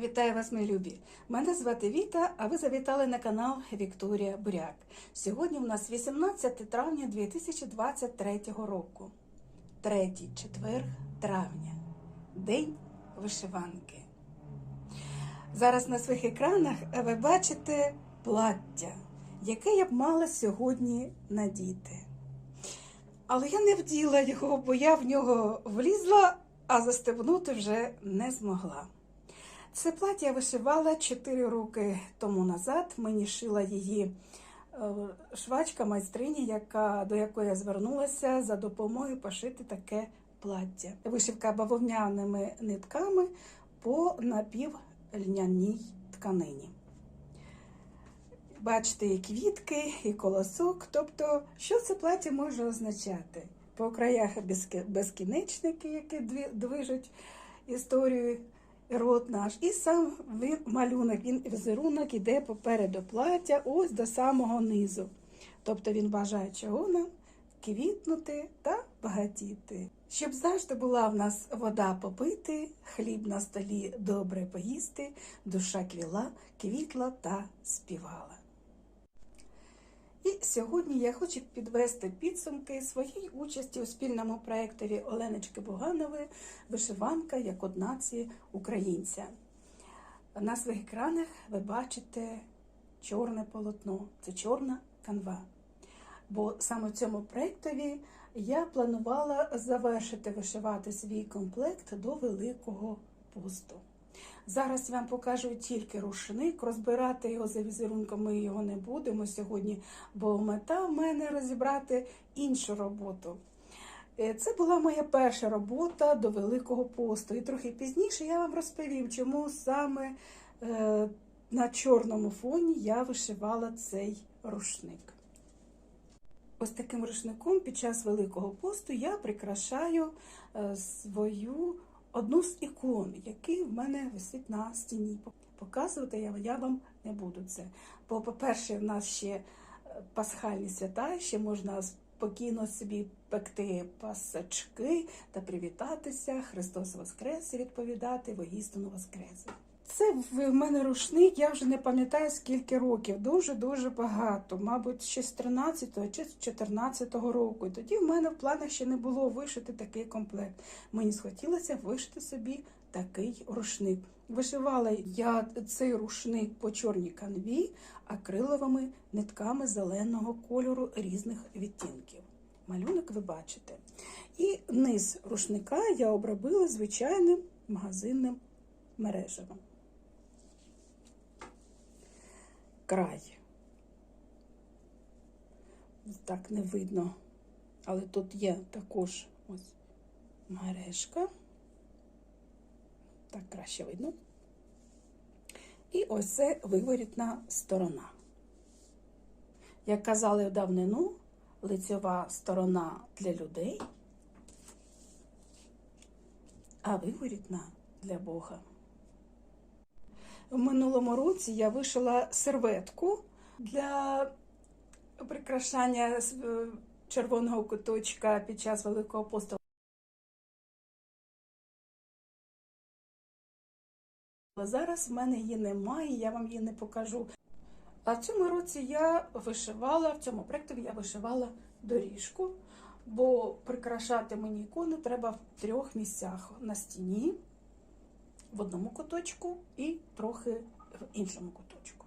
Вітаю вас, мої любі! Мене звати Віта, а ви завітали на канал Вікторія Буряк. Сьогодні у нас 18 травня 2023 року. Третій четвер травня. День вишиванки. Зараз на своїх екранах ви бачите плаття, яке я б мала сьогодні надіти. Але я не вділа його, бо я в нього влізла, а застебнути вже не змогла. Це плаття я вишивала 4 роки тому назад. Мені шила її е, швачка майстрині, яка, до якої я звернулася за допомогою пошити таке плаття. Вишивка бавовняними нитками по напівльняній тканині. Бачите, і квітки, і колосок. Тобто, що це плаття може означати? По краях безкінечники, які движуть історію рот наш. І сам він, малюнок, він візерунок іде попереду плаття, ось до самого низу. Тобто він бажає чого нам квітнути та багатіти. Щоб завжди була в нас вода попити, хліб на столі добре поїсти, душа квіла, квітла та співала. І сьогодні я хочу підвести підсумки своєї участі у спільному проєктові Оленочки Буганової Вишиванка як од нації українця. На своїх екранах ви бачите чорне полотно, це чорна канва. Бо саме в цьому проєктові я планувала завершити вишивати свій комплект до Великого посту. Зараз я вам покажу тільки рушник, розбирати його за візерунком ми його не будемо сьогодні, бо мета в мене розібрати іншу роботу. Е, Це була моя перша робота до Великого посту. І трохи пізніше я вам розповім, чому саме е, на чорному фоні я вишивала цей рушник. Ось таким рушником під час Великого посту я прикрашаю е, свою одну з ікон, які в мене висить на стіні. Показувати я, я вам не буду це. Бо, по-перше, в нас ще е, пасхальні свята, ще можна спокійно собі пекти пасачки та привітатися. Христос Воскрес і відповідати воїстину Воскрес. Це в мене рушник, я вже не пам'ятаю скільки років, дуже-дуже багато, мабуть, ще з 13-го чи з 14-го року. Тоді в мене в планах ще не було вишити такий комплект. Мені схотілося вишити собі такий рушник. Вишивала я цей рушник по чорній канві акриловими нитками зеленого кольору різних відтінків. Малюнок ви бачите. І низ рушника я обробила звичайним магазинним мережевим. Край. Так не видно, але тут є також ось мережка. Так краще видно. І ось це виворітна сторона. Як казали в давнину, лицьова сторона для людей, а виворітна для Бога. В минулому році я вишила серветку для прикрашання е, червоного куточка під час Великого посту. Зараз в мене її немає, я вам її не покажу. А в цьому році я вишивала, в цьому проєкті я вишивала доріжку, бо прикрашати мені ікону треба в трьох місцях на стіні, в одному куточку і трохи в іншому куточку.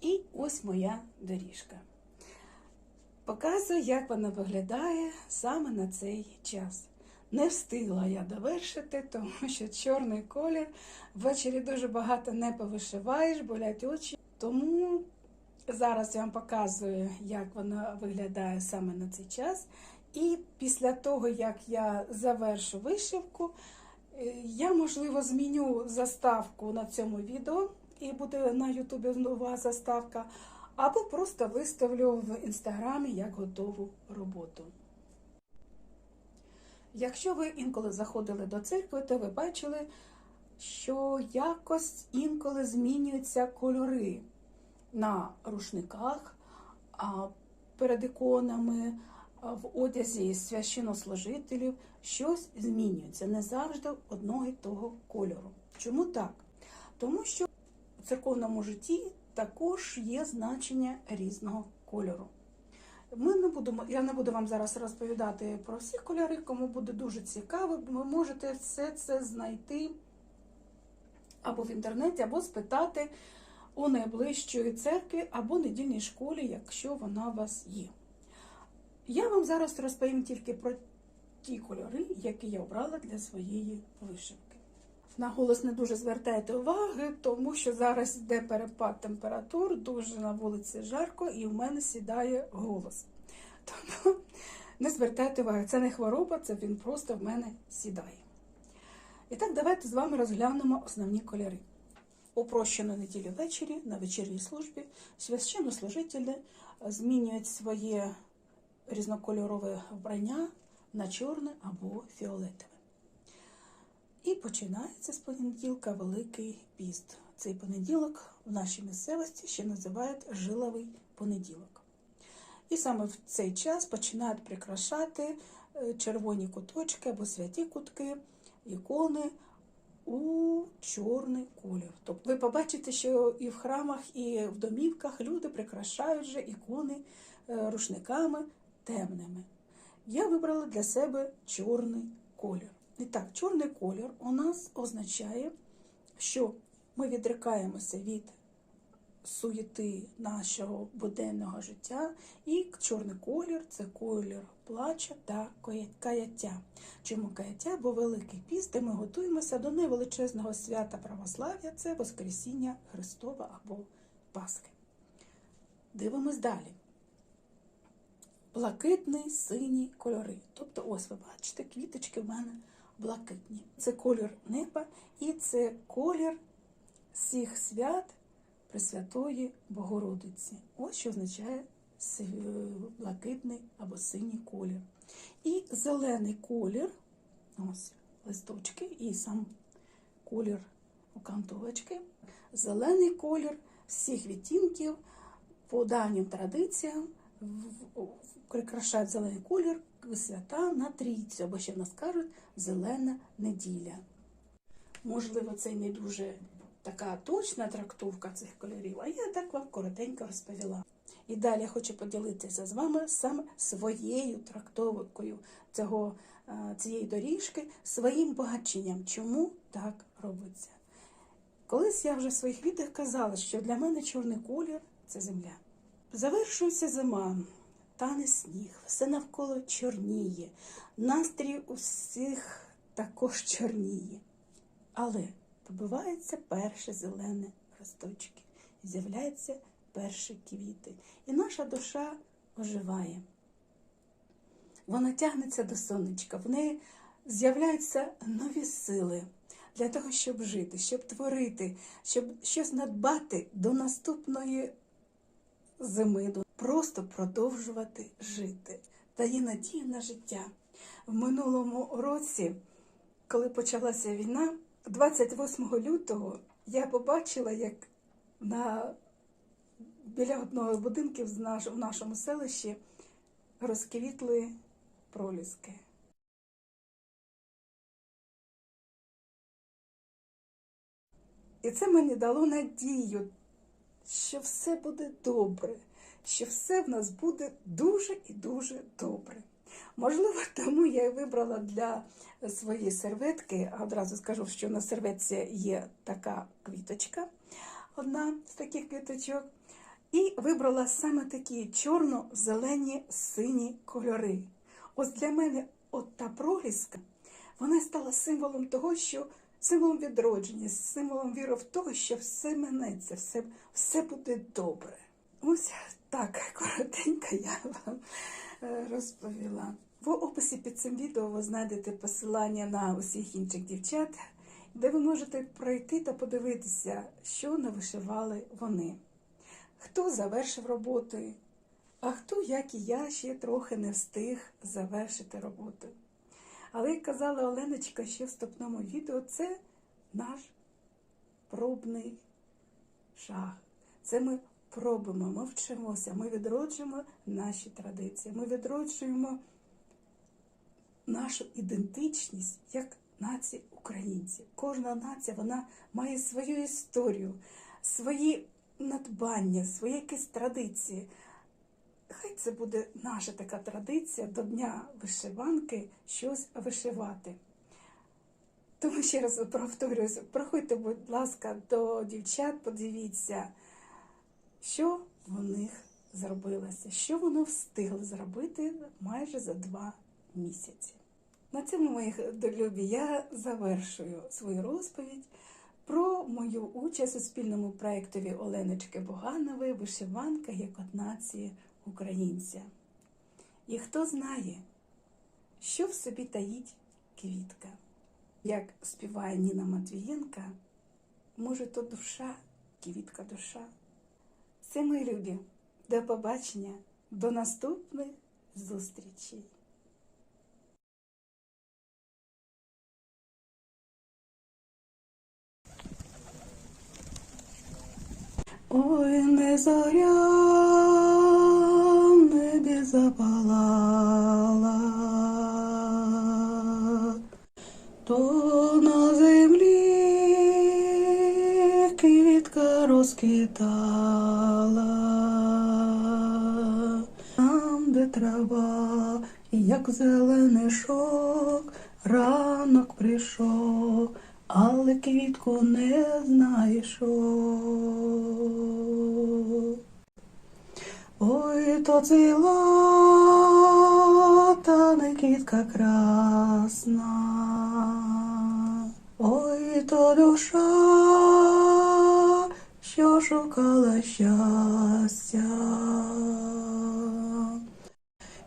І ось моя доріжка. Показую, як вона виглядає саме на цей час. Не встигла я довершити, тому що чорний колір ввечері дуже багато не повишиваєш, болять очі. Тому зараз я вам показую, як вона виглядає саме на цей час. І після того, як я завершу вишивку, я, можливо, зміню заставку на цьому відео, і буде на Ютубі нова заставка, або просто виставлю в інстаграмі як готову роботу. Якщо ви інколи заходили до церкви, то ви бачили, що якось інколи змінюються кольори на рушниках, перед іконами, в одязі священнослужителів. Щось змінюється, не завжди одного і того кольору. Чому так? Тому що в церковному житті також є значення різного кольору. Ми не будемо, я не буду вам зараз розповідати про всі кольори, кому буде дуже цікаво, ви можете все це знайти або в інтернеті, або спитати у найближчої церкві або недільній школі, якщо вона у вас є. Я вам зараз розповім тільки про ті кольори, які я обрала для своєї вишивки. На голос не дуже звертайте уваги, тому що зараз йде перепад температур, дуже на вулиці жарко, і в мене сідає голос. Тому не звертайте уваги, це не хвороба, це він просто в мене сідає. І так, давайте з вами розглянемо основні кольори. У прощену неділю ввечері на вечірній службі священнослужителі змінюють своє різнокольорове вбрання на чорне або фіолетове. І починається з понеділка Великий піст. Цей понеділок в нашій місцевості ще називають жиловий понеділок. І саме в цей час починають прикрашати е, червоні куточки або святі кутки, ікони у чорний колір. Тобто ви побачите, що і в храмах, і в домівках люди прикрашають вже ікони е, рушниками темними. Я вибрала для себе чорний колір. І так, чорний колір у нас означає, що ми відрикаємося від суєти нашого буденного життя, і чорний колір це колір плача та каяття. Чому каяття? Бо Великий піст, де ми готуємося до невеличезного свята православ'я це Воскресіння Христова або Пасхи. Дивимось далі. Блакитний, синій кольори. Тобто, ось ви бачите, квіточки в мене блакитні. Це колір неба і це колір всіх свят Пресвятої Богородиці. Ось що означає блакитний або синій колір. І зелений колір, ось листочки, і сам колір окантовочки. Зелений колір всіх відтінків по давнім традиціям прикрашають зелений колір свята на трійцю, або ще в нас кажуть зелена неділя. Можливо, це не дуже така точна трактовка цих кольорів, а я так вам коротенько розповіла. І далі я хочу поділитися з вами саме своєю трактовкою цього, цієї доріжки, своїм багаченням. Чому так робиться? Колись я вже в своїх відео казала, що для мене чорний колір це земля. Завершується зима, тане сніг, все навколо чорніє, настрій усіх також чорніє. Але побиваються перші зелені росточки, з'являються перші квіти. І наша душа оживає. Вона тягнеться до сонечка, в неї з'являються нові сили для того, щоб жити, щоб творити, щоб щось надбати до наступної зими, просто продовжувати жити. Дає надію на життя. В минулому році, коли почалася війна, 28 лютого я побачила, як на біля одного з будинків в нашому селищі розквітли проліски. І це мені дало надію, що все буде добре, що все в нас буде дуже і дуже добре. Можливо, тому я і вибрала для своєї серветки, а одразу скажу, що на серветці є така квіточка, одна з таких квіточок. І вибрала саме такі чорно-зелені сині кольори. Ось для мене от та проліска, вона стала символом того, що символом відродження, символом віри в того, що все минеться, все, все буде добре. Ось так коротенько я вам е, розповіла. В описі під цим відео ви знайдете посилання на усіх інших дівчат, де ви можете пройти та подивитися, що навишивали вони. Хто завершив роботи, а хто, як і я, ще трохи не встиг завершити роботу. Але, як казала Оленочка ще в вступному відео, це наш пробний шаг. Це ми пробуємо, ми вчимося, ми відроджуємо наші традиції, ми відроджуємо нашу ідентичність як нації українців. Кожна нація вона має свою історію, свої надбання, свої якісь традиції. Хай це буде наша така традиція до Дня вишиванки щось вишивати. Тому ще раз повторююсь, проходьте, будь ласка, до дівчат, подивіться, що в них зробилося, що воно встигло зробити майже за два місяці. На цьому, мої долюбі, я завершую свою розповідь про мою участь у спільному проєктові Оленочки Боганової Вишиванка як нації українця. І хто знає, що в собі таїть квітка. Як співає Ніна Матвієнка, може, то душа, квітка душа. Все, мої любі, до побачення, до наступних зустрічей. Ой, не зоря запалала, то на землі квітка розквітала, там, де трава, як зелений шок, ранок прийшов, але квітку не знайшов. Ой, то ціла, та не квітка красна. Ой, то душа, що шукала щастя.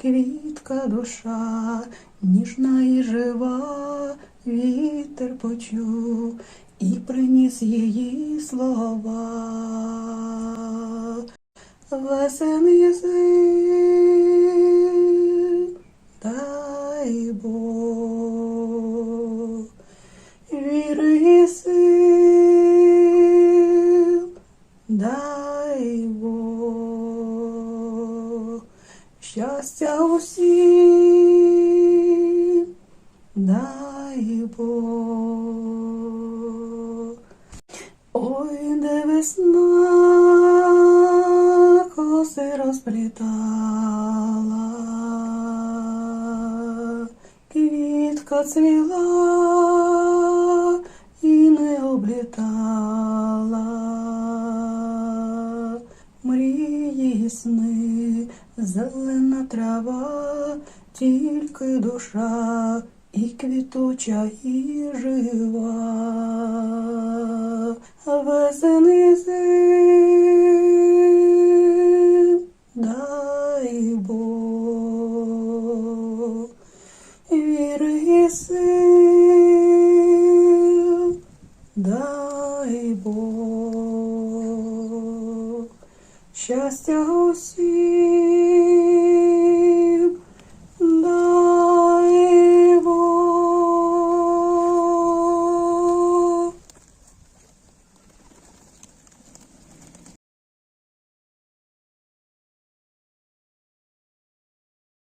Квітка душа, ніжна і жива, вітер почув і приніс її слова. Весени зим, дай Бог, віри і сил, дай Бог, щастя усім, дай Бог. Ой, де весна коси розплітала, квітка цвіла і не облітала, мрії сни, зелена трава, тільки душа і квітуча, і жива. Весени Бог, щастя усім.